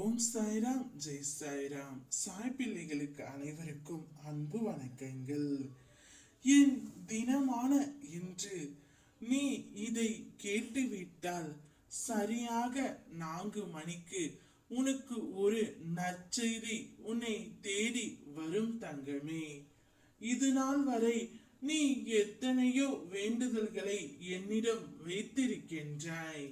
ஓம் சாய்ராம் ஜெய் சாய்ராம். சாய் பிள்ளைகளுக்கு அனைவருக்கும் அன்பு வணக்கங்கள். என் தினமான இன்று நீ இதை கேட்டுவிட்டால் சரியாக நான்கு மணிக்கு உனக்கு ஒரு நற்செய்தி உன்னை தேடி வரும் தங்கமே. இது நாள் வரை நீ எத்தனையோ வேண்டுதல்களை என்னிடம் வைத்திருக்கின்றாய்.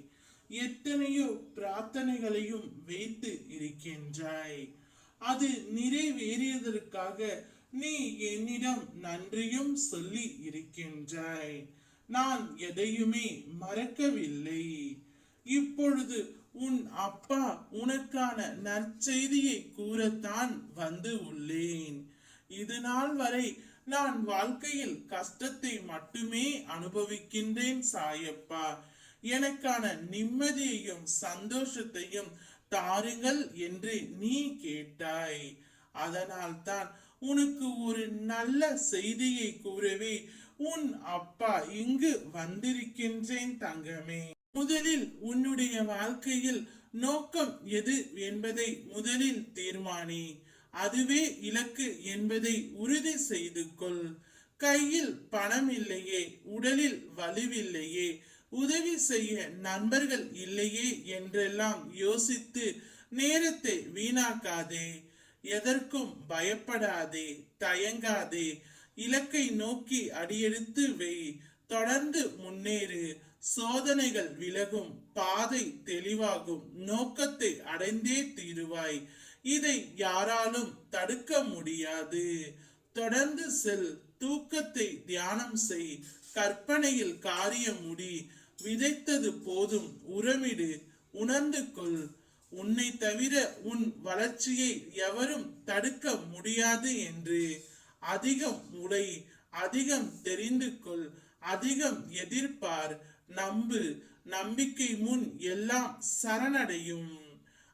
எத்தனையோ பிரார்த்தனைகளையும் வைத்து இருக்கின்றாய். அது நிறைவேறியதற்காக நீ என்னிடம் நன்றியும் சொல்லி இருக்கின்றாய். நான் எதையுமே மறக்கவில்லை. இப்பொழுது உன் அப்பா உனக்கான நற்செய்தியை கூறத்தான் வந்து உள்ளேன். இது நாள் வரை நான் வாழ்க்கையில் கஷ்டத்தை மட்டுமே அனுபவிக்கின்றேன் சாயப்பா. எனக்கான நிம்மதியையும் சந்தோஷத்தையும் தாருங்கள் என்று நீ கேட்டாய். அதனால் தான் உனக்கு ஒரு நல்ல செய்தியை கூறவே உன் அப்பா இங்கு வந்திருக்கின்றேன் தங்கமே. முதலில் உன்னுடைய வாழ்க்கையில் நோக்கம் எது என்பதை முதலில் தீர்மானி. அதுவே இலக்கு என்பதை உறுதி செய்து கொள். கையில் பணம் இல்லையே உடலில் வலுவில்லையே உதவி செய்ய நண்பர்கள் இல்லையே என்றெல்லாம் யோசித்து நேரத்தை வீணாக்காதே. எதற்கும் பயப்படாதே தயங்காதே. இலக்கை நோக்கி அடியெடுத்து வை. தொடர்ந்து முன்னேறு. சோதனைகள் விலகும். பாதை தெளிவாகும். நோக்கத்தை அடைந்தே தீருவாய். இதை யாராலும் தடுக்க முடியாது. தொடர்ந்து செல். தூக்கத்தை தியானம் செய். கற்பனையில் காரியம் முடி. விதைத்தது போதும் உறவிடு உணர்ந்து கொள் உன்னை தவிர உன் வளர்ச்சியை எவரும் தடுக்க முடியாது என்று. அதிகம் உடை அதிகம் தெரிந்து கொள் அதிகம் எதிர்பார். நம்பு நம்பிக்கை முன் எல்லாம் சரணடையும்.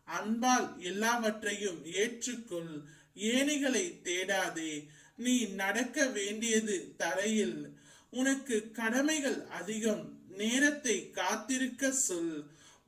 அன்பால் எல்லாவற்றையும் ஏற்றுக்கொள். ஏணிகளை தேடாதே நீ நடக்க வேண்டியது தரையில். உனக்கு கடமைகள் அதிகம் நேரத்தை காத்திருக்க சொல்.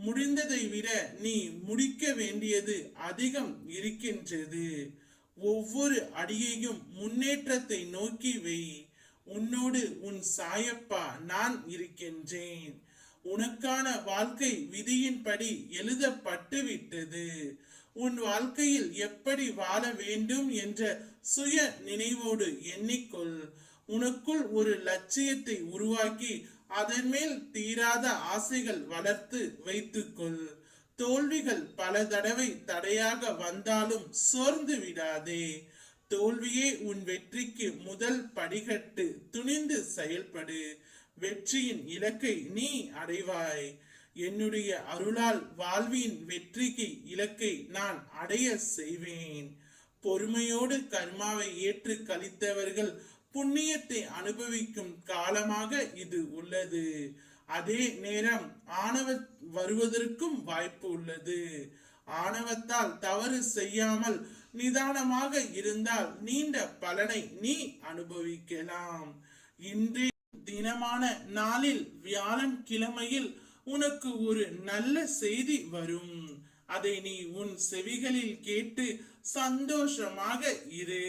முடிந்ததை விட நீ முடிக்க வேண்டியது அதிகம் இருக்கின்றது. ஒவ்வொரு அடியையும் முன்னேற்றத்தை நோக்கி வை. உன்னோடு உன் சாயப்பா நான் இருக்கின்றேன். உனக்கான வாழ்க்கை விதியின்படி எழுதப்பட்டு விட்டது. உன் வாழ்க்கையில் எப்படி வாழ வேண்டும் என்ற சுய நினைவோடு எண்ணிக்கொள். உனக்குள் ஒரு லட்சியத்தை உருவாக்கி அதன் மேல் தீராத ஆசைகள் வளர்த்து வைத்துக்கொள். தோல்விகள் பல தடவை தடையாக வந்தாலும் சோர்ந்து விடாதே. தோல்வியே உன் வெற்றிக்கு முதல் படிகட்டு. துணிந்து செயல்படு. வெற்றியின் இலக்கை நீ அடைவாய். என்னுடைய அருளால் வாழ்வின் வெற்றிக்கு இலக்கை நான் அடைய செய்வேன். பொறுமையோடு கர்மாவை ஏற்று கழித்தவர்கள் புண்ணியத்தை அனுபவிக்கும் காலமாக இது உள்ளது. அதே நேரம் ஆணவ வருவதற்கும் வாய்ப்பு உள்ளது. ஆணவத்தால் தவறு செய்யாமல் நிதானமாக இருந்தால் நீண்ட பலனை நீ அனுபவிக்கலாம். இன்றைய தினமான நாளில் வியாழன் கிழமையில் உனக்கு ஒரு நல்ல செய்தி வரும். அதை நீ உன் செவிகளில் கேட்டு சந்தோஷமாக இரு.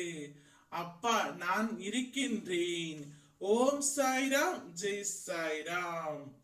அப்பா நான் இருக்கின்றேன். ஓம் சாய்ராம் ஜெய் சாய்ராம்.